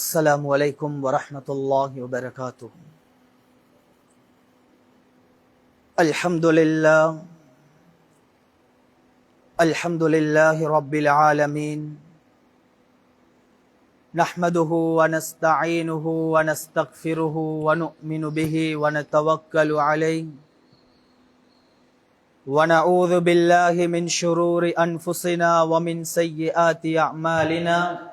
السلام عليكم ورحمة الله وبركاته. الحمد لله. الحمد لله رب العالمين. نحمده ونستعينه ونستغفره ونؤمن به ونتوكل عليه. ونعوذ بالله من شرور أنفسنا ومن سيئات أعمالنا.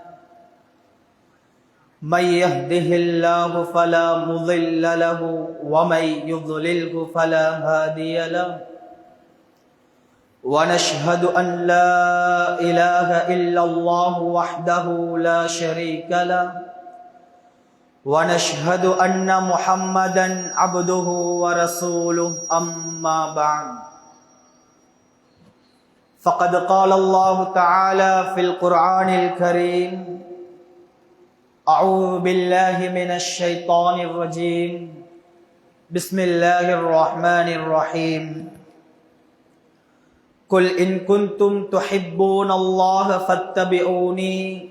من يهده الله فلا مضل له ومن يضلله فلا هادي له. ونشهد أن لا إله إلا الله وحده لا شريك له. ونشهد أن محمدا عبده ورسوله أما بعد. فقد قال الله تعالى في القرآن الكريم أعوذ بالله من الشيطان الرجيم. بسم الله الرحمن الرحيم. قل إن كنتم تحبون الله فاتبعوني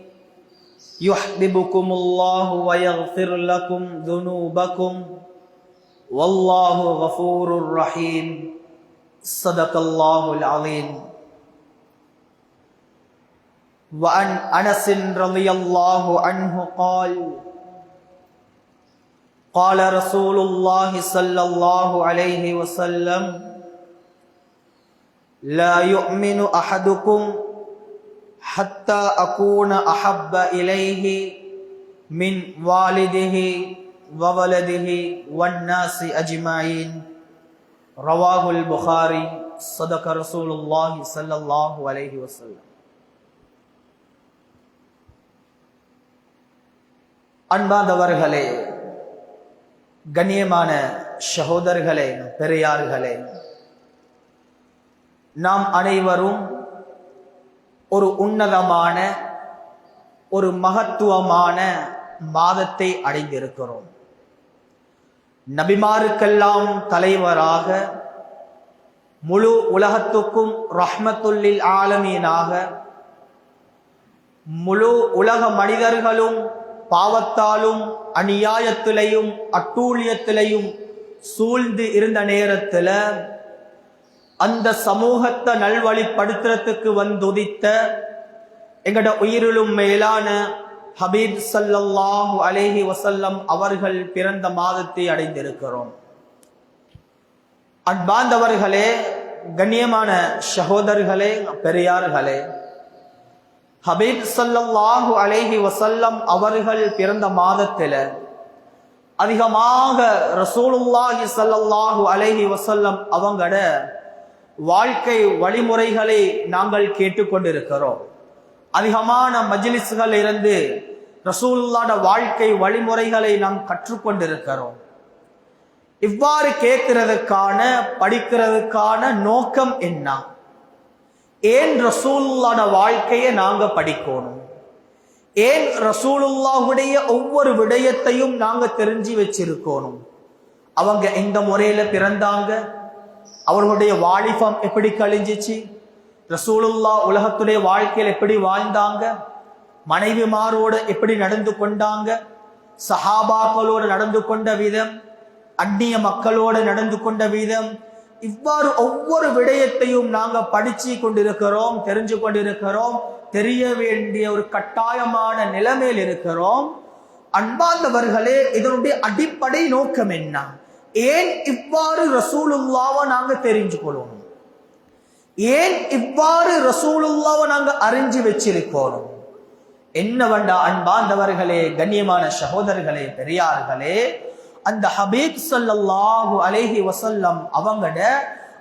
يحببكم الله ويغفر لكم ذنوبكم. والله غفور رحيم. صدق الله العظيم. وعن أنس رضي الله عنه قال قال رسول الله صلى الله عليه وسلم لا يؤمن أحدكم حتى أكون أحب إليه من والده وولده والناس أجمعين. رواه البخاري صدق رسول الله صلى الله عليه وسلم. அன்பாந்தவர்களே கண்ணியமான சகோதரர்களே பெரியார்களே நாம் அனைவரும் ஒரு உன்னதமான ஒரு மகத்துவமான மாதத்தை அடைந்திருக்கிறோம். நபிமாருக்கெல்லாம் தலைவராக முழு உலகத்துக்கும் ரஹ்மத்துல்லில் ஆலமீனாக முழு உலக மனிதர்களும் பாவத்தாலும் அநியாயத்திலையும் அட்டூழியத்திலையும் சூழ்ந்து இருந்த நேரத்தில் அந்த சமூகத்தை நல்வழிப்படுத்துறதுக்கு வந்துதித்த எங்கட உயிரிலும் மேலான ஹபீப் சல்லாஹூ அலேஹி வசல்லம் அவர்கள் பிறந்த மாதத்தை அடைந்திருக்கிறோம். அன்பாந்தவர்களே கண்ணியமான சகோதரர்களே பெரியார்களே ஹபீப் சல்லாஹு அலேஹி வசல்லம் அவர்கள் பிறந்த மாதத்தில் அதிகமாக ரசூலுல்லாஹி சல்லாஹு அலேஹி வசல்லம் அவங்கட வாழ்க்கை வழிமுறைகளை நாங்கள் கேட்டுக்கொண்டிருக்கிறோம். அதிகமான மஜ்லிஸ்கள் இருந்து ரசூலுல்லாட வாழ்க்கை வழிமுறைகளை நாம் கற்றுக்கொண்டிருக்கிறோம். இவ்வாறு கேட்கிறதுக்கான படிக்கிறதுக்கான நோக்கம் என்ன? ஏன் ரசூலுல்லான வாழ்க்கையை நாங்கள் படிக்கணும்? ஏன் ரசூலுல்லாவுடைய ஒவ்வொரு விடயத்தையும் நாங்கள் தெரிஞ்சு வச்சிருக்கணும்? அவங்க எந்த முறையில் பிறந்தாங்க. அவர்களுடைய வாலிபம் எப்படி கழிஞ்சிச்சு? ரசூலுல்லா உலகத்துடைய வாழ்க்கையில் எப்படி வாழ்ந்தாங்க? மனைவிமாரோடு எப்படி நடந்து கொண்டாங்க? சஹாபாக்களோடு நடந்து கொண்ட விதம் அந்நிய மக்களோடு நடந்து கொண்ட விதம் இவ்வாறு ஒவ்வொரு விடயத்தையும் நாங்கள் படிச்சு கொண்டிருக்கிறோம் தெரிஞ்சு கொண்டிருக்கிறோம் தெரிய வேண்டிய ஒரு கட்டாயமான நிலைமையில் இருக்கிறோம். அன்பார்ந்தவர்களே இதனுடைய அடிப்படை நோக்கம் என்ன? ஏன் இவ்வாறு ரசூலுல்லாவை நாங்கள் தெரிஞ்சு கொள்ளணும் ஏன் இவ்வாறு ரசூலுல்லாவை நாங்கள் அறிஞ்சு வச்சிருக்கோம் என்ன வேண்டாம் அன்பார்ந்தவர்களே கண்ணியமான சகோதரர்களே பெரியார்களே அந்த ஹபீப் சல்லாஹூ அலேஹி வசல்லம் அவங்கட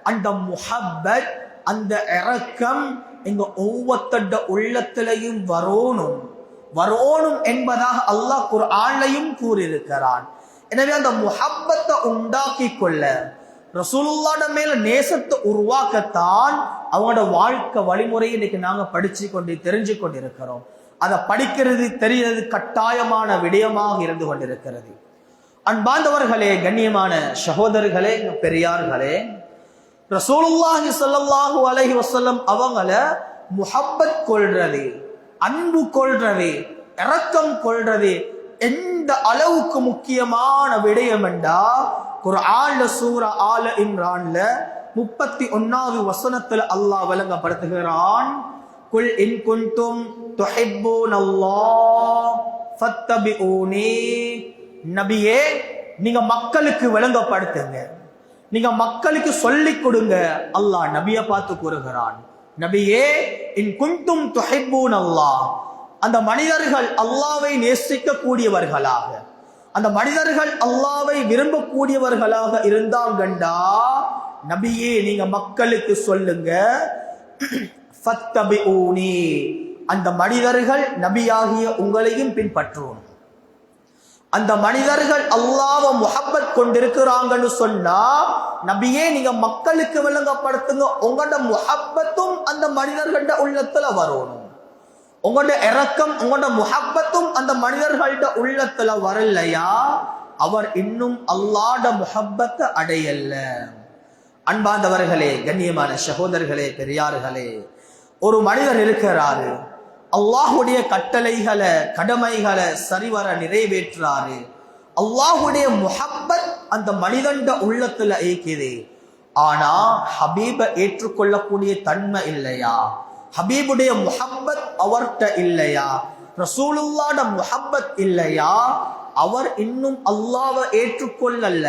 அந்த முஹப்பத் அந்த இறக்கம் எங்க ஒவ்வொத்தட உள்ளத்திலையும் வரோணும். வரோணும் என்பதாக அல்லாஹ் குர்ஆன்லையும் கூறியிருக்கிறான். எனவே அந்த முஹப்பத்தை உண்டாக்கி கொள்ள ரசூலுல்லாட மேல நேசத்தை உருவாக்கத்தான் அவங்களோட வாழ்க்கை வழிமுறையை இன்னைக்கு நாங்க படிச்சு கொண்டு தெரிஞ்சு கொண்டிருக்கிறோம். அதை படிக்கிறது தெரியறது கட்டாயமான விடயமாக இருந்து கொண்டிருக்கிறது. அன்பாந்தவர்களே கண்ணியமான சகோதரர்களே பெரியார்களே ரசூலுல்லாஹி ஸல்லல்லாஹு அலஹி வசல்லம் அவங்கள முஹப்பத் கொள்றது அன்பு கொள்றது இறக்கம் கொள்றது எந்த அளவுக்கு முக்கியமான விடயம் என்றா குர்ஆன்ல சூர ஆல இம்ரான்ல முப்பத்தி ஒன்னாவது வசனத்துல அல்லாஹ் விளங்கப்படுத்துகிறான் குல் இன் குன்தும் துஹிப்பூன் அல்லாஹ் ஃபத்தபிஊனி நபியே நீங்க மக்களுக்கு விளங்கப்படுத்துங்க. நீங்க மக்களுக்கு சொல்லிக் கொடுங்க. அல்லாஹ் நபியை பார்த்து கூறுகிறான். நபியே இன் குன்தும் துஹிப்பூன் அல்லாஹ் அந்த மனிதர்கள் அல்லாவை நேசிக்க கூடியவர்களாக அந்த மனிதர்கள் அல்லாவை விரும்பக்கூடியவர்களாக இருந்தாங்கண்டா நபியே நீங்க மக்களுக்கு சொல்லுங்க. அந்த மனிதர்கள் நபியாகிய உங்களையும் பின்பற்றுவோம். அந்த மனிதர்கள் அல்லாவ முகப்பத் கொண்டிருக்கிறாங்கன்னு சொன்னா நபியே நீங்க மக்களுக்கு விளங்கப்படுத்துங்க. உங்களோட முகப்பத்தும் அந்த மனிதர்கள்ட உள்ளத்துல வரணும். உங்களோட இறக்கம் உங்களோட முகப்பத்தும் அந்த மனிதர்கள்ட உள்ளத்துல வரலையா? அவர் இன்னும் அல்லாட முகப்பத்தை அடையல்ல அன்பாந்தவர்களே கண்ணியமான சகோதரர்களே பெரியார்களே ஒரு மனிதர் இருக்கிறாரு. அல்லாஹுடைய கட்டளைகளை கடமைகளை சரிவர நிறைவேற்றுறாரு அல்லாஹுடைய முஹப்பத் அந்த மனிதண்ட உள்ளத்துல ஏக்குது ஆனா ஹபீப ஏற்றுக்கொள்ளக்கூடிய தன்மை இல்லையா? ஹபீபுடைய முஹப்பத் அவர்கிட்ட இல்லையா? ரசூலுல்லாட முஹப்பத் இல்லையா? அவர் இன்னும் அல்லாவை ஏற்றுக்கொள்ளல.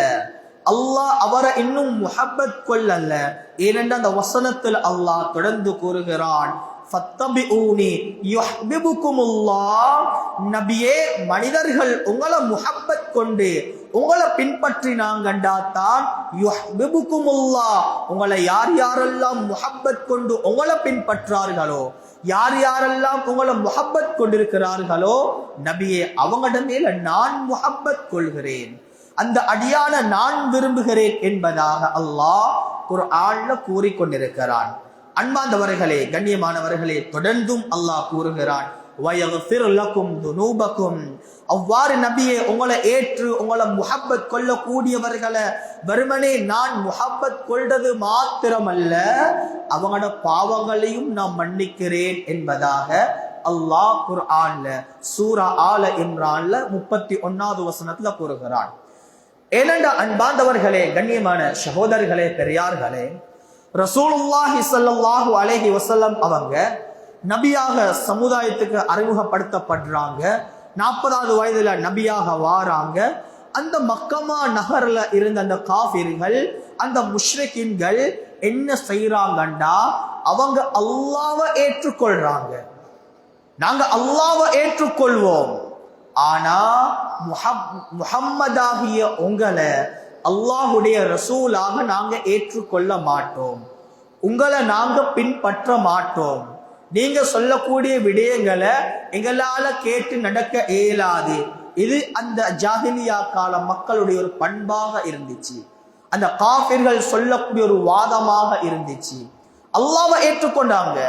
அல்லாஹ் அவரை இன்னும் முஹப்பத் கொள்ளல்ல ஏனென்ற அந்த வசனத்தில் அல்லாஹ் தொடர்ந்து கூறுகிறான். நபியே மனிதர்கள் உங்களை முஹப்பத் கொண்டு உங்களை பின்பற்றினாங்கண்டா தான் யுஹ்பிபுக்குமுல்லாஹ் உங்களை யார் யாரெல்லாம் முஹப்பத் கொண்டு உங்களை பின்பற்றார்களோ யார் யாரெல்லாம் உங்களை முஹப்பத் கொண்டிருக்கிறார்களோ நபியே அவங்கள மேல நான் முஹப்பத் கொள்கிறேன். அந்த அடியான நான் விரும்புகிறேன் என்பதாக அல்லாஹ் குர்ஆன்ல கூறிக்கொண்டிருக்கிறான். அன்பாந்தவர்களே கண்ணியமானவர்களே தொடர்ந்தும் அல்லாஹ் கூறுகிறான் துனூபக்கும். அவ்வாறு நபியே உங்களை ஏற்று உங்களை முஹப்பத் கொள்ளக்கூடியவர்களை வெறுமனே நான் முஹப்பத் கொள்றது மாத்திரமல்ல அவங்களோட பாவங்களையும் நான் மன்னிக்கிறேன் என்பதாக அல்லாஹ் குர்ஆன்ல சூரா ஆல இம்ரான்ல முப்பத்தி ஒன்னாவது வசனத்துல கூறுகிறான். ஏனென்ற அன்பாந்தவர்களே கண்ணியமான சகோதரர்களே பெரியார்களே ரசூலுல்லாஹி ஸல்லல்லாஹு அலேஹி வசல்லம் அவங்க நபியாக சமுதாயத்துக்கு அறிமுகப்படுத்தப்படுறாங்க. நாற்பதாவது வயதுல நபியாக வாராங்க. அந்த மக்கமா நகர்ல இருந்த அந்த காஃபிர்கள் அந்த முஷ்ரகின்கள் என்ன செய்யறாங்கண்டா அவங்க அல்லாவை ஏற்றுக்கொள்றாங்க. நாங்க அல்லாவை ஏற்றுக்கொள்வோம். ஆனா முஹப் முஹம்மதாகிய உங்களை அல்லாஹுடைய ரசூலாக நாங்க ஏற்றுக்கொள்ள மாட்டோம். உங்களை நாங்க பின்பற்ற மாட்டோம். நீங்க சொல்லக்கூடிய விடயங்களை எங்களால கேட்டு நடக்க இயலாது. இது அந்த ஜாகிலியா கால மக்களுடைய ஒரு பண்பாக இருந்துச்சு. அந்த காபிர்கள் சொல்லக்கூடிய ஒரு வாதமாக இருந்துச்சு. அல்லாவை ஏற்றுக்கொண்டாங்க.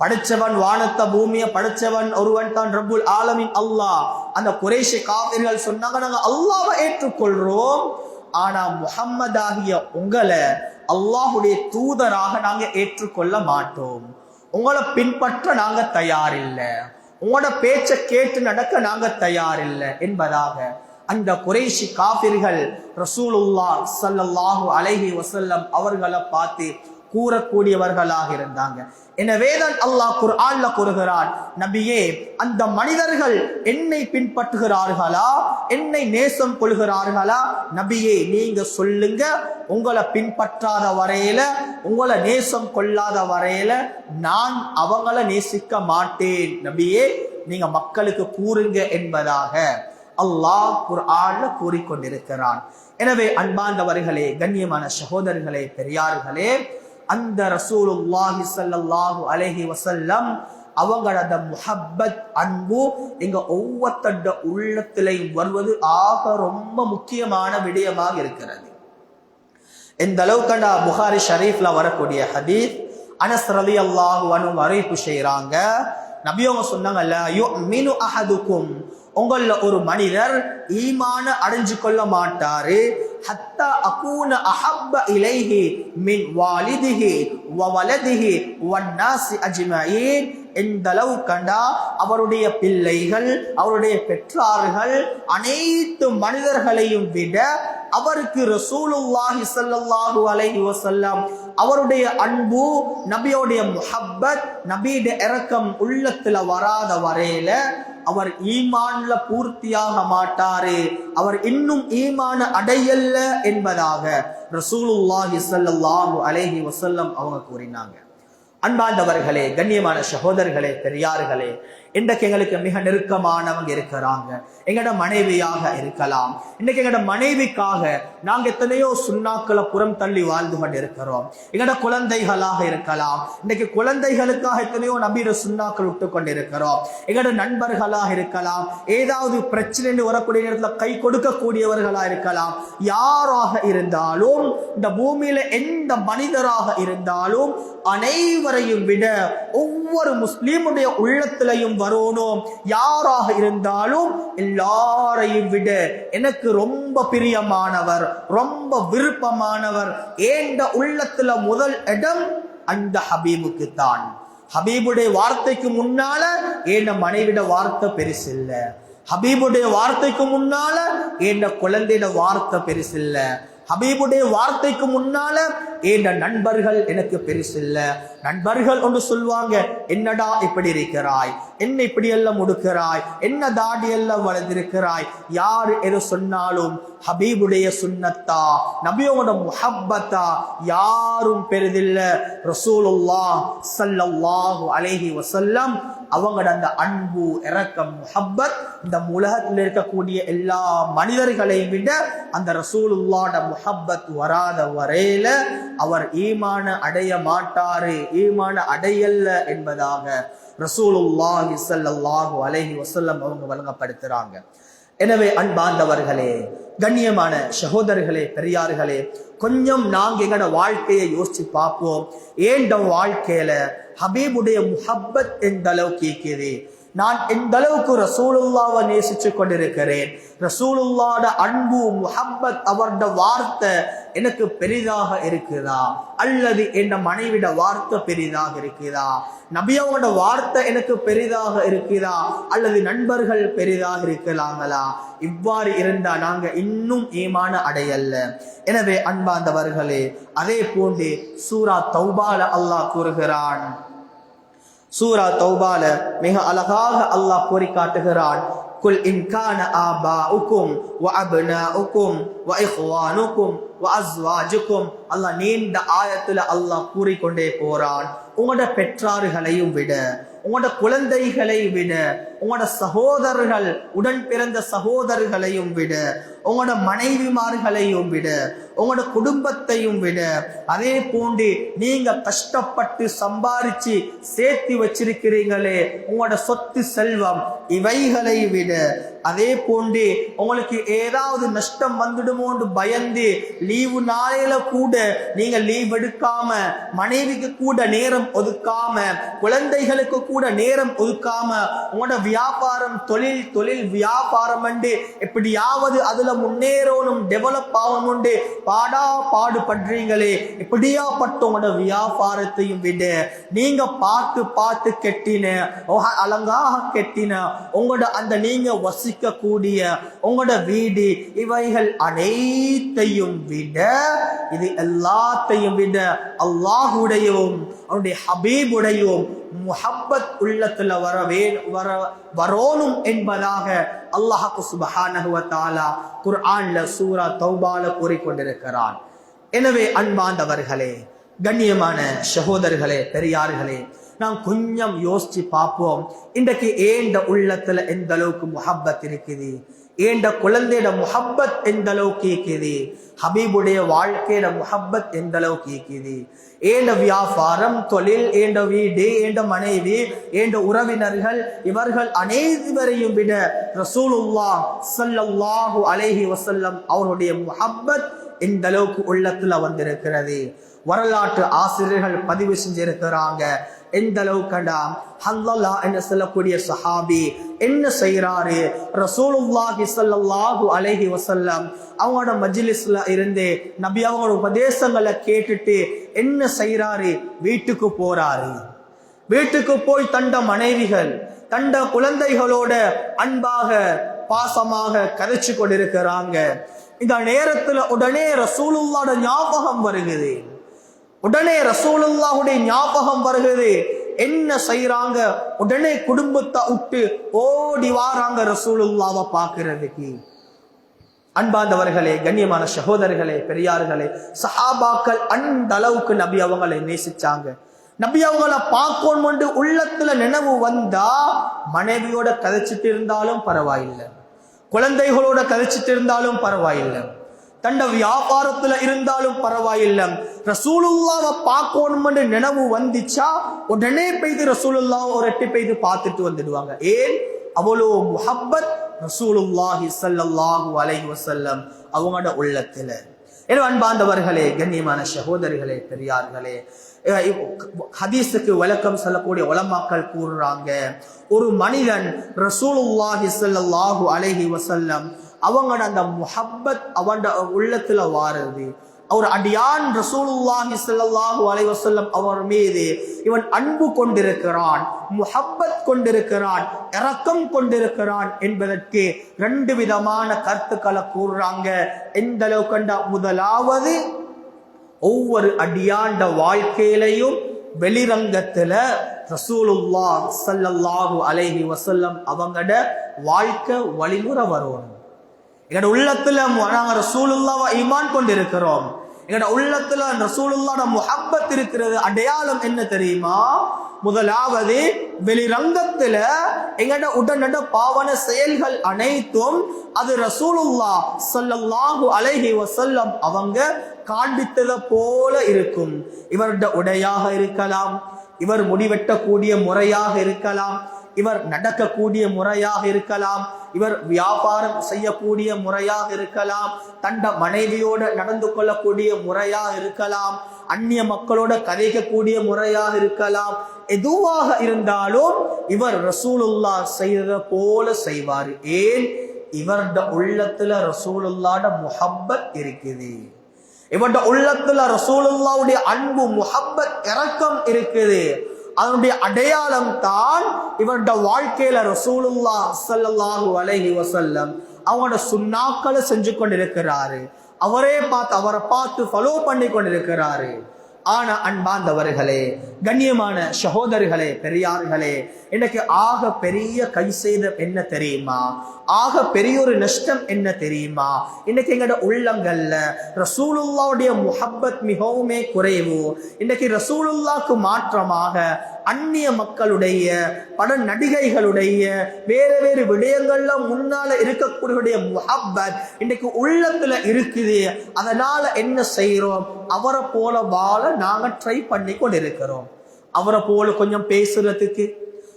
படைச்சவன் வானத்தை பூமியை படைச்சவன் ஒருவன் தான் ரபுல் ஆலமின் அல்லாஹ். அந்த குறைஷி காபிர்கள் சொன்னாங்க நாங்க அல்லாவை ஏற்றுக்கொள்றோம். ஆனா முகம்மதாகிய உங்களை அல்லாஹுடைய தூதராக நாங்க ஏற்றுக்கொள்ள மாட்டோம். உங்களை பின்பற்ற நாங்க தயாரில்லை. உங்களோட பேச்சை கேட்டு நடக்க நாங்க தயாரில்லை என்பதாக அந்த குறைஷி காபிர்கள் ரசூலுல்லா ஸல்லல்லாஹு அலஹி வசல்லம் அவர்களை பார்த்து கூறக்கூடியவர்களாக இருந்தாங்க. எனவேதான் அல்லாஹ் குர்ஆன்ல கூறுகிறான் நபியே அந்த மனிதர்கள் என்னை பின்பற்றுகிறார்களா? என்னை நேசம் கொள்கிறார்களா? நபியே நீங்க சொல்லுங்க. உங்களை பின்பற்றாத வரையில உங்களை நேசம் கொள்ளாத வரையில நான் அவங்கள நேசிக்க மாட்டேன். நபியே நீங்க மக்களுக்கு கூறுங்க என்பதாக அல்லாஹ் குர்ஆன்ல கூறிக்கொண்டிருக்கிறான். எனவே அன்பாண்டவர்களே கண்ணியமான சகோதரர்களே பெரியார்களே அந்த ரசூலுல்லாஹி ஸல்லல்லாஹு அலைஹி வஸல்லம் அவங்களோட முஹப்பத் அன்பு எங்க ஒவ்வொருத்தட உள்ளத்திலையும் வருவது ஆக ரொம்ப முக்கியமான விடயமாக இருக்கிறது. இந்த அளவுக்கு புகாரி ஷரீஃப்ல வரக்கூடிய ஹதீஸ் அனஸ் ரலி அல்லாஹு அறிவிப்பு செய்யறாங்க நபியவங்க சொன்னாங்கல்ல யுமினு அஹதுக்கும். உங்கள ஒரு மனிதர் ஈமான அடைஞ்சு கொள்ள மாட்டாரு. ஹத்தா அகூன அஹப்ப இலைஹி மின் வாலிதிஹி வ வலதிஹி வன்னாசி அஜ்மஈன் எந்த அளவு கண்டா அவருடைய பிள்ளைகள் அவருடைய பெற்றார்கள் அனைத்து மனிதர்களையும் விட அவருக்கு ரசூலுல்லாஹி சல்லாஹு அலைஹி வசல்லாம் அவருடைய அன்பு நபியோடைய முஹப்பத் நபியுடைய இறக்கம் உள்ளத்துல வராத வரையில அவர் ஈமான்ல பூர்த்தியாக மாட்டாரு. அவர் இன்னும் ஈமான அடையல்ல என்பதாக ரசூலுல்லாஹி சல்லாஹு அலேஹி வசல்லம் அவங்க கூறினாங்க. அன்பாண்டவர்களே கண்ணியமான சகோதரர்களே பெரியார்களே இன்றைக்கு எங்களுக்கு மிக நெருக்கமானவங்க இருக்கிறாங்க. எங்களோட மனைவியாக இருக்கலாம். இன்னைக்கு எங்களோட மனைவிக்காக நாங்கள் எத்தனையோ சுண்ணாக்களை புறம் தள்ளி வாழ்ந்து கொண்டு இருக்கிறோம் எங்களோட குழந்தைகளாக இருக்கலாம். இன்னைக்கு குழந்தைகளுக்காக எத்தனையோ நபீர சுண்ணாக்கள் விட்டு கொண்டு இருக்கிறோம் எங்களோட நண்பர்களாக இருக்கலாம். ஏதாவது பிரச்சனைன்னு வரக்கூடிய நேரத்தில் கை கொடுக்கக்கூடியவர்களாக இருக்கலாம். யாராக இருந்தாலும் இந்த பூமியில எந்த மனிதராக இருந்தாலும் அனைவரையும் விட ஒவ்வொரு முஸ்லீமுடைய உள்ளத்திலையும் வரணும் யாராக இருந்தாலும் எல்லாரையும் விட எனக்கு ரொம்ப பிரியமானவர் ரொம்ப விருப்பமானவர். ஏண்ட உள்ளத்துல முதல் இடம் அந்த ஹபீபுக்கு தான் ஹபீபுடைய வார்த்தைக்கு முன்னால ஏண்ட மனைவிட வார்த்தை பெருசில்ல. ஹபீபுடைய வார்த்தைக்கு முன்னால ஏண்ட குழந்தையிட வார்த்தை பெருசில்ல. ஹபீபுடைய வார்த்தைக்கு முன்னால ஏண்ட நண்பர்கள் எனக்கு பெருசில்ல நண்பர்கள் ஒன்று சொல்வாங்க என்னடா இப்படி இருக்கிறாய்? என்ன இப்படி எல்லாம் முடுக்கிறாய் என்ன தாடி எல்லாம் வளர்ந்திருக்கிறாய் யார் எது சொன்னாலும் ஹபீபுடைய சுண்ணத்தா? நபியோட முஹப்பத்தா? யாரும் பெரிதில்ல. ரசூலுல்லா ஸல்லல்லாஹு அலேஹி வசல்லம் அவங்களோட அந்த அன்பு இறக்கம் முஹப்பத் இந்த உலகத்தில் இருக்கக்கூடிய எல்லா மனிதர்களையும் விட அந்த ரசூலுல்லாட முஹப்பத் வராத வரையில அவர் ஈமான அடைய மாட்டாரு. ஈமான அடையல்ல என்பதாக ரசூலுல்லாஹி சல்லாஹு அலஹி வசல்லம் அவங்க வழங்கப்படுத்துறாங்க. எனவே அன்பாந்தவர்களே கண்ணியமான சகோதரர்களே பெரியார்களே கொஞ்சம் நாங்க எங்களோட வாழ்க்கையை யோசிச்சு பார்ப்போம் ஏண்ட வாழ்க்கையில ஹபீபுடைய முஹப்பத் எந்த அளவுக்கு இருக்குது நான் எந்த அளவுக்கு ரசூலுல்லாவை நேசிச்சு கொண்டிருக்கிறேன்? ரசூலுல்லாட அன்பு முஹப்பத் அவரோட வார்த்தை எனக்கு பெரிதாக இருக்குதா? அல்லது என் மனைவிட வார்த்தை பெரிதாக இருக்குதா? நபியாவோட வார்த்தை எனக்கு பெரிதாக இருக்குதா? அல்லது நண்பர்கள் பெரிதாக இருக்கலாங்களா? இவ்வாறு இருந்தா நாங்க இன்னும் ஏமான அடையல்ல. எனவே அன்பாந்தவர்களே அதே போன்று சூரா தௌபால அல்லாஹ் கூறுகிறான் சூரா தௌபால மிக அழகாக அல்லாஹ் கூறி காட்டுகிறான் குல் இன்கான ஆபா உக்கும் வ அப்னாஉக்கும் வ இஹ்வானுக்கும் வ அஸ்வாஜுக்கும் அல்லாஹ் நீண்ட ஆயத்துல அல்லாஹ் கூறிக்கொண்டே போறான். உங்களோட பெற்றார்களையும் விட உங்களோட குழந்தைகளை விட உங்களோட சகோதரர்கள் உடன் பிறந்த சகோதரர்களையும் விட உங்களோட மனைவிமார்களையும் விட உங்களோட குடும்பத்தையும் விட அதே போன்று நீங்க கஷ்டப்பட்டு சம்பாரிச்சு சேர்த்து வச்சிருக்கிறீங்களே உங்களோட சொத்து செல்வம் இவைகளை விட அதே போன்று உங்களுக்கு ஏதாவது நஷ்டம் வந்துடுமோன்னு பயந்து லீவு நாளையில கூட நீங்க லீவ் எடுக்காம மனைவிக்கு கூட நேரம் ஒதுக்காம குழந்தைகளுக்கு கூட நேரம் ஒதுக்காம உங்களோட வியாபாரம் தொழில் தொழில் வியாபாரம் என்று எப்படியாவது அதுல முன்னேறணும் டெவலப் ஆகணும் பாடா பாடுபடுறீங்களே. இப்படியாப்பட்ட உங்களோட வியாபாரத்தையும் விட. நீங்க பார்த்து பார்த்து கெட்டின உக- அலங்காக கெட்டின உங்களோட அந்த நீங்க வசிக்கக்கூடிய உங்களோட வீடு இவைகள் அனைத்தையும் விட இது எல்லாத்தையும் விட அல்லாஹுடையவும் அவனுடைய ஹபீபுடையோம் முஹப்பத் உள்ளத்துல வர வே வர வரோனும் என்பதாக அல்லாஹு சுபஹானஹு குர்ஆன்ல சூரா தௌபால கூறிக்கொண்டிருக்கிறான். எனவே அன்பாந்தவர்களே கண்ணியமான சகோதரர்களே பெரியார்களே நாம் கொஞ்சம் யோசிச்சு பார்ப்போம். இன்றைக்கு ஏண்ட உள்ளத்துல எந்த அளவுக்கு முஹப்பத் இருக்குது? ஏண்ட குழந்தையோட முஹப்பத் எந்த அளவுக்கு இருக்குது ஹபீபுடைய வாழ்க்கையோட முஹப்பத் எந்த அளவுக்கு இருக்குது ஏண்ட வியாபாரம் தொழில் ஏண்ட வீடு ஏண்ட மனைவி ஏண்ட உறவினர்கள் இவர்கள் அனைவரையும் விட ரசூலுல்லா ஸல்லல்லாஹு அலைஹி வசல்லம் அவருடைய முஹப்பத் எந்த அளவுக்கு உள்ளத்துல வந்திருக்கிறது? வரலாற்று ஆசிரியர்கள் பதிவு செஞ்சிருக்கிறாங்க. எந்த அளவுக்குண்டா? ஹல்லல்லா என்று சொல்லக்கூடிய சஹாபி என்ன செய்யறாரு ரசூலுல்லாஹி ஸல்லல்லாஹு அலஹி வசல்லம் அவங்களோட மஜ்லிஸ்ல இருந்து நபி அவங்களோட உபதேசங்களை கேட்டுட்டு என்ன செய்யறாரு வீட்டுக்கு போறாரு. வீட்டுக்கு போய் தண்ட மனைவிகள் தண்ட குழந்தைகளோட அன்பாக பாசமாக கதைச்சு கொண்டிருக்கிறாங்க. இந்த நேரத்துல உடனே ரசூலுல்லாட ஞாபகம் வருகிறது உடனே ரசூலுல்லாஹுடைய ஞாபகம் வருகிறது. என்ன செய்யறாங்க உடனே குடும்பத்தை விட்டு ஓடி வாராங்க ரசூலுல்லாவை பார்க்கறதுக்கு. அன்பாந்தவர்களே கண்ணியமான சகோதரர்களே பெரியார்களே சஹாபாக்கள் அந்த அளவுக்கு நபி அவங்களை நேசிச்சாங்க. நபி அவங்கள பார்க்கணும் உள்ளத்துல நினைவு வந்தா மனைவியோட கதைச்சிட்டு இருந்தாலும் பரவாயில்லை. குழந்தைகளோட கதைச்சிட்டு இருந்தாலும் பரவாயில்லை. தண்ட வியாபாரத்துல இருந்தாலும் பரவாயில்லை. ரசூலுல்லாவ பார்க்கணும்னு நினைவு வந்துச்சா? உடனே பெய்து ரசூலுல்லாவ ஒரு எட்டு பெய்து பார்த்துட்டு வந்துடுவாங்க. ஏன்? அவ்வளோ முஹப்பத் ரசூலுல்லாஹி ஸல்லல்லாஹு அலைஹி வசல்லம் அவங்களோட உள்ளத்துல. எனவே அன்பாந்தவர்களே கண்ணியமான சகோதரிகளே பெரியார்களே ஹதீஸுக்கு விளக்கம் சொல்லக்கூடிய உலமாக்கள் கூறுறாங்க ஒரு மனிதன் ரசூலுல்லாஹி ஸல்லல்லாஹு அலைஹி வசல்லம் அவங்களோட அந்த முஹப்பத் அவன் உள்ளத்துல வாருது. அவர் அடியான் ரசூலுல்லாஹி சல்லாஹூ அலைவசல்லம் அவர் மீது இவன் அன்பு கொண்டிருக்கிறான் முஹப்பத் கொண்டிருக்கிறான் இறக்கம் கொண்டிருக்கிறான் என்பதற்கு ரெண்டு விதமான கருத்துக்களை கூறுறாங்க. எந்த அளவு முதலாவது ஒவ்வொரு அடியாண்ட வாழ்க்கையிலையும் வெளிரங்கத்துல ரசூலுல்லா ஸல்லல்லாஹு அலைஹி வசல்லம் அவங்களோட வாழ்க்கை வழிமுறை வரணும் எங்களோட உள்ளத்துல நாங்கள் நாங்க ரசூலுல்லாவை ஈமான் கொண்டிருக்கிறோம். எங்களோட உள்ளத்துல ரசூலுல்லாட முஹப்பத் இருக்கிறது அடையாளம் என்ன தெரியுமா? முதலாவது வெளிரங்கத்துல எங்கட உடனட பாவன செயல்கள் அனைத்தும் அது ரசூலுல்லா ஸல்லல்லாஹு அலைஹி வசல்லம் அவங்க காண்பித்தத போல இருக்கும். இவருடைய உடையாக இருக்கலாம் இவர் முடிவெட்டக்கூடிய முறையாக இருக்கலாம் இவர் நடக்கக்கூடிய முறையாக இருக்கலாம் இவர் வியாபாரம் செய்யக்கூடிய முறையாக இருக்கலாம் தண்ட மனைவியோட நடந்து கொள்ளக்கூடிய முறையாக இருக்கலாம் அந்நிய மக்களோட கதைக்கக்கூடிய முறையாக இருக்கலாம். எதுவாக இருந்தாலும் இவர் ரசூலுல்லா செய்தத போல செய்வார். ஏன்? இவருடைய உள்ளத்துல ரசூலுல்லாட முஹப்பத் இருக்குது. இவருடைய உள்ளத்துல ரசூலுல்லாவுடைய அன்பு முஹப்பத் இறக்கம் இருக்குது. அதனுடைய அடையாளம் தான் இவருடைய வாழ்க்கையில ரசூலுல்லா ஸல்லல்லாஹு அலஹி வசல்லம் அவங்களோட சுண்ணாக்களை செஞ்சு கொண்டிருக்கிறாரு. அவரே பார்த்து அவரை பார்த்து ஃபாலோ பண்ணி கொண்டிருக்கிறாரு. ஆன அன்பாந்தவர்களே கண்ணியமான சகோதரர்களே பெரியார்களே இன்னைக்கு ஆக பெரிய கை செய்த என்ன தெரியுமா? ஆக பெரிய ஒரு நஷ்டம் என்ன தெரியுமா? இன்னைக்கு எங்களோட உள்ளங்கள்ல ரசூலுல்லாவுடைய முஹப்பத் மிகவுமே குறைவு. இன்னைக்கு ரசூலுல்லாக்கு மாற்றமாக அந்நிய மக்களுடைய பட நடிகைகளுடைய வேறு வேறு விடயங்கள்ல முன்னால இருக்கக்கூடிய முஹப்பத் இன்னைக்கு உள்ளத்துல இருக்குது. அதனால என்ன செய்யறோம் அவரை போல வாழ நாங்க ட்ரை பண்ணி கொண்டு இருக்கிறோம் அவரை போல கொஞ்சம் பேசுறதுக்கு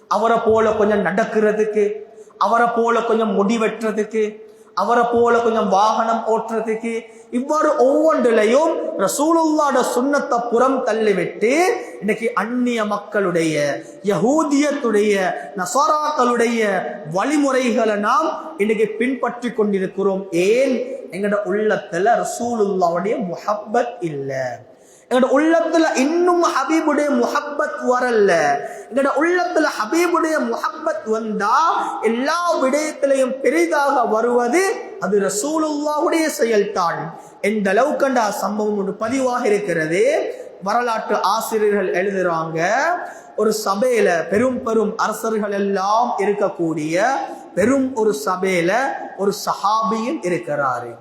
அவரை போல கொஞ்சம் நடக்கிறதுக்கு அவரை போல கொஞ்சம் முடி வெட்டுறதுக்கு அவரை போல கொஞ்சம் வாகனம் ஓட்டுறதுக்கு இவ்வாறு ஒவ்வொன்றிலையும் ரசூலுல்லாட சுண்ணத்தை புறம் தள்ளிவிட்டு இன்னைக்கு அந்நிய மக்களுடைய யகூதியத்துடைய நசாராக்களுடைய வழிமுறைகளை நாம் இன்னைக்கு பின்பற்றி கொண்டிருக்கிறோம். ஏன்? எங்கட உள்ளத்துல ரசூலுல்லாவுடைய முஹப்பத் இல்லை. எங்களோட உள்ளத்துல இன்னும் ஹபீபுடைய முஹப்பத் வரல. எங்களோட உள்ளத்துல ஹபீபுடைய முஹப்பத் வந்தா எல்லா விடயத்திலையும் பெரிதாக வருவது அது ரசூலுல்லாவுடைய செயல்தான். எந்த அளவுக்கண்டா சம்பவம் ஒன்று பதிவாக இருக்கிறது? வரலாற்று ஆசிரியர்கள் எழுதுறாங்க ஒரு சபையில பெரும் பெரும் அரசர்கள் எல்லாம் இருக்கக்கூடிய பெரும் ஒரு சபையில ஒரு சஹாபியும் இருக்கிறாரு.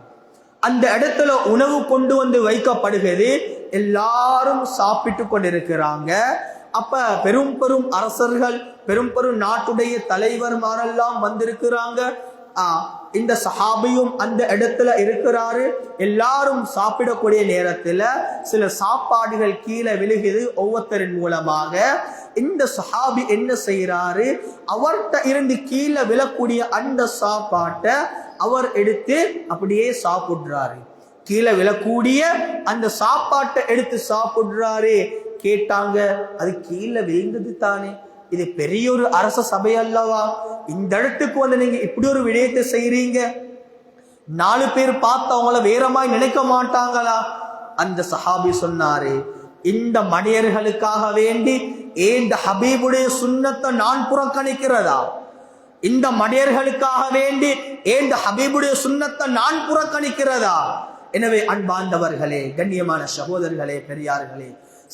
அந்த இடத்துல உணவு கொண்டு வந்து வைக்கப்படுகிறது. எல்லாரும் சாப்பிட்டு கொண்டிருக்கிறாங்க. அப்ப பெரும் பெரும் அரசர்கள் பெரும் பெரும் நாட்டுடைய தலைவர்மாரெல்லாம் வந்திருக்கிறாங்க. ஆ, இந்த சஹாபியும் அந்த இடத்துல இருக்கிறாரு. எல்லாரும் சாப்பிடக்கூடிய நேரத்துல சில சாப்பாடுகள் கீழே விழுகுது ஒவ்வொருத்தரின் மூலமாக. இந்த சஹாபி என்ன செய்யறாரு அவர்கிட்ட இருந்து கீழே விழக்கூடிய அந்த சாப்பாட்டை அவர் எடுத்து அப்படியே சாப்பிடுறாரு. கீழே விழக்கூடிய அந்த சாப்பாட்டை எடுத்து சாப்பிடுறாரு. கேட்டாங்க அது கீழே விழுந்தது தானே. இது பெரிய ஒரு அரச சபை அல்லவா? இந்த இடத்துக்கு வந்து நீங்க இப்படி ஒரு விடயத்தை செய்யறீங்க நாலு பேர் பார்த்து அவங்கள வேறமாய் நினைக்க மாட்டாங்களா? அந்த சஹாபி சொன்னாரு இந்த மனிதர்களுக்காக வேண்டி ஏண்ட ஹபீபுடைய சுண்ணத்தை நான் புறக்கணிக்கிறதா? இந்த மடையர்களுக்காக வேண்டி ஏண்ட ஹபீபுடைய சுண்ணத்தை நான் புறக்கணிக்கிறதா? எனவே அன்பாந்தவர்களே கண்ணியமான சகோதரர்களே பெரியார்களே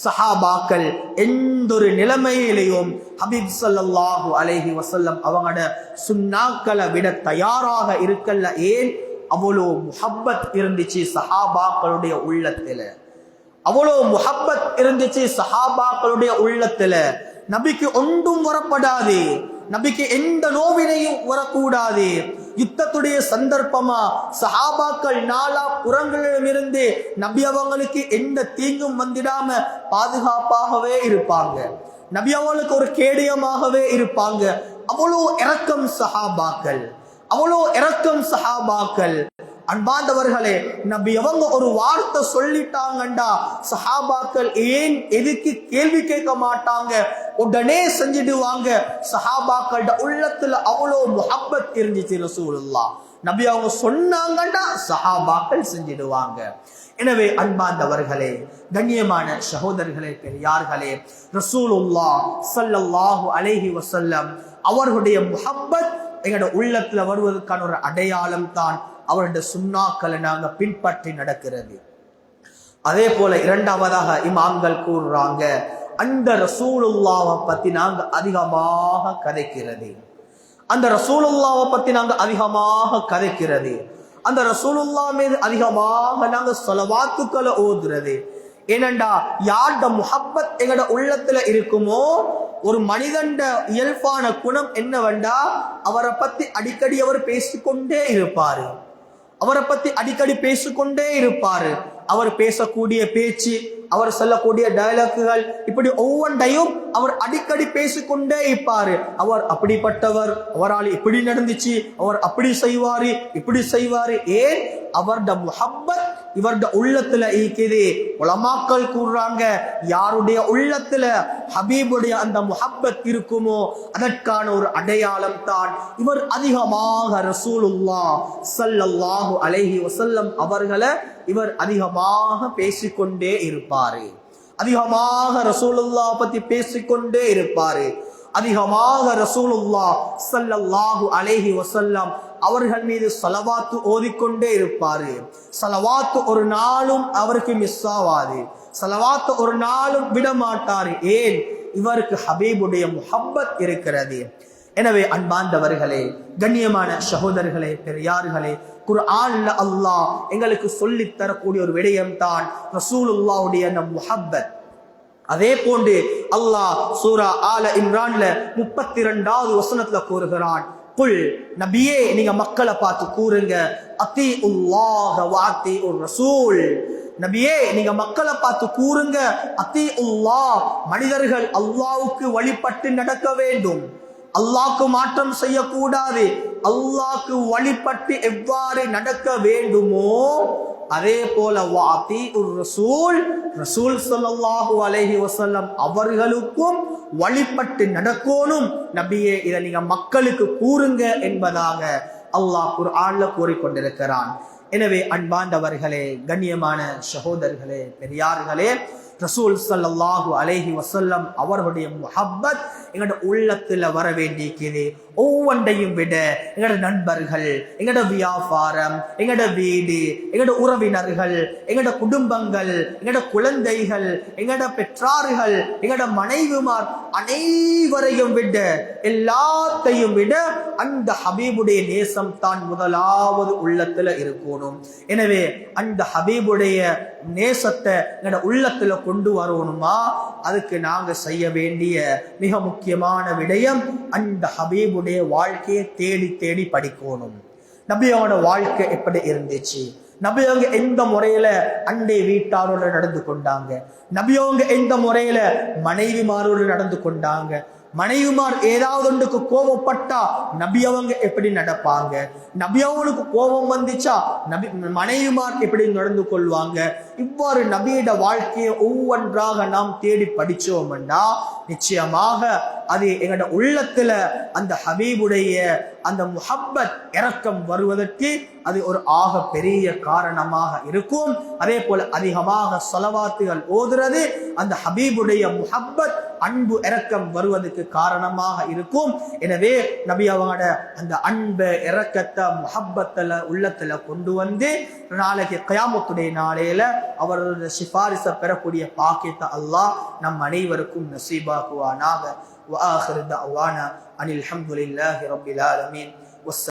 சஹாபாக்கள் எந்த ஒரு நிலைமையிலையும் ஹபீப் சல்லாஹூ அலேஹி வசல்லம் அவங்களோட சுன்னாக்களை விட தயாராக இருக்கல்ல. ஏன்? அவ்வளோ முஹப்பத் இருந்துச்சு சஹாபாக்களுடைய உள்ளத்துல. அவ்வளோ முஹப்பத் இருந்துச்சு சஹாபாக்களுடைய உள்ளத்துல. நபிக்கு ஒன்றும் வரப்படாது நபிக்கு எந்த நோவினையும் வரக்கூடாது. யுத்தத்துடைய சந்தர்ப்பமா? சஹாபாக்கள் நாலா புறங்களிடமிருந்து நபி அவங்களுக்கு எந்த தீங்கும் வந்திடாம பாதுகாப்பாகவே இருப்பாங்க. நபி அவங்களுக்கு ஒரு கேடயமாகவே இருப்பாங்க. அவ்வளோ இறக்கம் சஹாபாக்கள். அவ்வளோ இறக்கம் சஹாபாக்கள். அன்பாந்தவர்களே நபி அவங்க ஒரு வார்த்தை சொல்லிட்டாங்கண்டா. சஹாபாக்கள் ஏன் எதுக்கு கேள்வி கேட்க மாட்டாங்க? உடனே செஞ்சிடுவாங்க. சஹாபாக்களோட உள்ளத்துல அவ்வளோ முஹப்பத் இருந்துச்சு ரசூலுல்லா நபி அவங்க சொன்னாங்கண்டா சஹாபாக்கள் செஞ்சிடுவாங்க. எனவே அன்பாந்தவர்களே கண்ணியமான சகோதரர்களே பெரியார்களே ரசூலுல்லா ஸல்லல்லாஹு அலேஹி வசல்லம் அவர்களுடைய முஹப்பத் எங்களோட உள்ளத்துல வருவதற்கான ஒரு அடையாளம் தான் அவருடைய சுண்ணாக்களை நாங்கள் பின்பற்றி நடக்கிறது. அதே போல இரண்டாவதாக இமாம்கள் கூறுறாங்க அந்த ரசூலுல்லாவை பத்தி நாங்க அதிகமாக கதைக்கிறது. அந்த ரசூலுல்லாவை பத்தி நாங்க அதிகமாக கதைக்கிறது. அந்த ரசூலுல்லா மீது அதிகமாக நாங்க சொலவாத்துக்களை ஓதுறது ஏனண்டா யார்ட முஹப்பத் எங்கட உள்ளத்துல இருக்குமோ ஒரு மனிதண்ட இயல்பான குணம் என்னவெண்டா அவரை பத்தி அடிக்கடி அவர் பேசிக்கொண்டே இருப்பாரு. அவரை பத்தி அடிக்கடி பேசிக்கொண்டே இருப்பாரு. அவர் பேசக்கூடிய பேச்சு அவர் சொல்லக்கூடிய டயலாக்குகள் இப்படி ஒவ்வொன்றையும் அவர் அடிக்கடி பேசிக்கொண்டே இருப்பாரு. அவர் அப்படிப்பட்டவர் அவரால் இப்படி நடந்துச்சு அவர் அப்படி செய்வாரு இப்படி செய்வாரு. ஏன்? அவர்ட முஹப்பத் இவருடைய உள்ளத்துல இருக்குது. உலமாக்கள் கூறுறாங்க யாருடைய உள்ளத்துல ஹபீபுடைய அந்த முஹப்பத் இருக்குமோ அதற்கான ஒரு அடையாளம் தான். இவர் அதிகமாக ரசூலுல்லா ஸல்லல்லாஹு அலைஹி வசல்லம் அவர்களை இவர் அதிகமாக பேசிக்கொண்டே இருப்பாரு. அதிகமாக ரசூலுல்லா பத்தி பேசிக்கொண்டே இருப்பாரு. அதிகமாக ரசூலுல்லா ஸல்லல்லாஹு அலைஹி வசல்லம் அவர்கள் மீது சலவாத்து ஓதிக்கொண்டே இருப்பாரு. சலவாத்து ஒரு நாளும் அவருக்கு மிஸ் ஆவாது. சலவாத்து ஒரு நாளும் விட மாட்டாரு ஏன்? இவருக்கு ஹபீபுடைய முஹப்பத் இருக்கிறது. எனவே அன்பாந்தவர்களே கண்ணியமான சகோதரர்களே பெரியார்களே குர்ஆன்ல அல்லாஹ் எங்களுக்கு சொல்லித் தரக்கூடிய ஒரு விடயம் தான் ரசூலுல்லாவுடைய நம் முஹப்பத். அதே போன்று அல்லாஹ் சூரா ஆல இம்ரான்ல முப்பத்தி ரெண்டாவது வசனத்துல கூறுகிறான். குல் நபியே நீங்க மக்களை பார்த்து கூறுங்க. அத்தி உல்லாஹ வாத்தி ஒரு ரசூல் நபியே நீங்க மக்களை பார்த்து கூறுங்க. அத்தி உல்லா மனிதர்கள் அல்லாவுக்கு வழிபட்டு நடக்க வேண்டும். அல்லாக்கு மாற்றம் செய்யக்கூடாது. அல்லாக்கு வழிபட்டு எவ்வாறு நடக்க வேண்டுமோ அதே போல வாத்தி உர் ரசூல் ரசூல் ஸல்லல்லாஹு அலஹி வசல்லம் அவர்களுக்கும் வழிபட்டு நடக்கணும். நபியே இதை நீங்க மக்களுக்கு கூறுங்க என்பதாக அல்லாஹ் குர்ஆன்ல கூறிக்கொண்டிருக்கிறான். எனவே அன்பாண்டவர்களே கண்ணியமான சகோதரர்களே பெரியார்களே ரசூல் சல்லாஹூ அலைஹி வசல்லம் அவர்களுடைய முஹப்பத் எங்களோட உள்ளத்துல வர வேண்டியிருக்குது ஒவ்வொன்றையும் விட எங்களோட நண்பர்கள் எங்களோட வியாபாரம் எங்களோட வீடு எங்களோட உறவினர்கள் எங்களோட குடும்பங்கள் எங்களோட குழந்தைகள் எங்களோட பெற்றார்கள் எங்களோட மனைவிமார் அனைவரையும் விட எல்லாத்தையும் விட அந்த ஹபீபுடைய நேசம் தான் முதலாவது உள்ளத்துல இருக்கணும். எனவே அந்த ஹபீபுடைய நேசத்தை எங்களோட உள்ளத்துல கொண்டு வரணுமா? அதுக்கு நாங்க செய்ய வேண்டிய மிக முக்கியமான விடயம் அந்த ஹபீபுடைய வாழ்க்கையை தேடி தேடி படிக்கணும். நபியோட வாழ்க்கை எப்படி இருந்துச்சு? நபியவங்க எந்த முறையில அண்டை வீட்டாரோட நடந்து கொண்டாங்க? நபியவங்க எந்த முறையில மனைவிமாரோடு நடந்து கொண்டாங்க? மனைவிமார் ஏதாவது ஒன்றுக்கு கோபப்பட்டா நபி அவங்க எப்படி நடப்பாங்க? நபி அவங்களுக்கு கோபம் வந்துச்சா? நபி மனைவிமார் எப்படி நடந்து கொள்வாங்க? இவ்வாறு நபியிட வாழ்க்கையை ஒவ்வொன்றாக நாம் தேடி படிச்சோம்னா நிச்சயமாக அது எங்களோட உள்ளத்துல அந்த ஹபீபுடைய அந்த முஹப்பத் இறக்கம் வருவதற்கு அது ஒரு ஆக பெரிய காரணமாக இருக்கும். அதே போல அதிகமாக சொலவாத்துகள் ஓதுறது அந்த ஹபீபுடைய முஹப்பத் அன்பு இறக்கம் வருவதற்கு காரணமாக இருக்கும். எனவே நபி அவங்களோட அந்த அன்பு இறக்கத்தை முஹப்பத்துல உள்ளத்துல கொண்டு வந்து நாளைக்கு கயாமத்துடைய நாளையில அவரோட சிபாரிசை பெறக்கூடிய பாக்கியத்தை அல்லாஹ் நம் அனைவருக்கும் நசீபா وآخر دعوانا أن الحمد لله رب العالمين. والسلام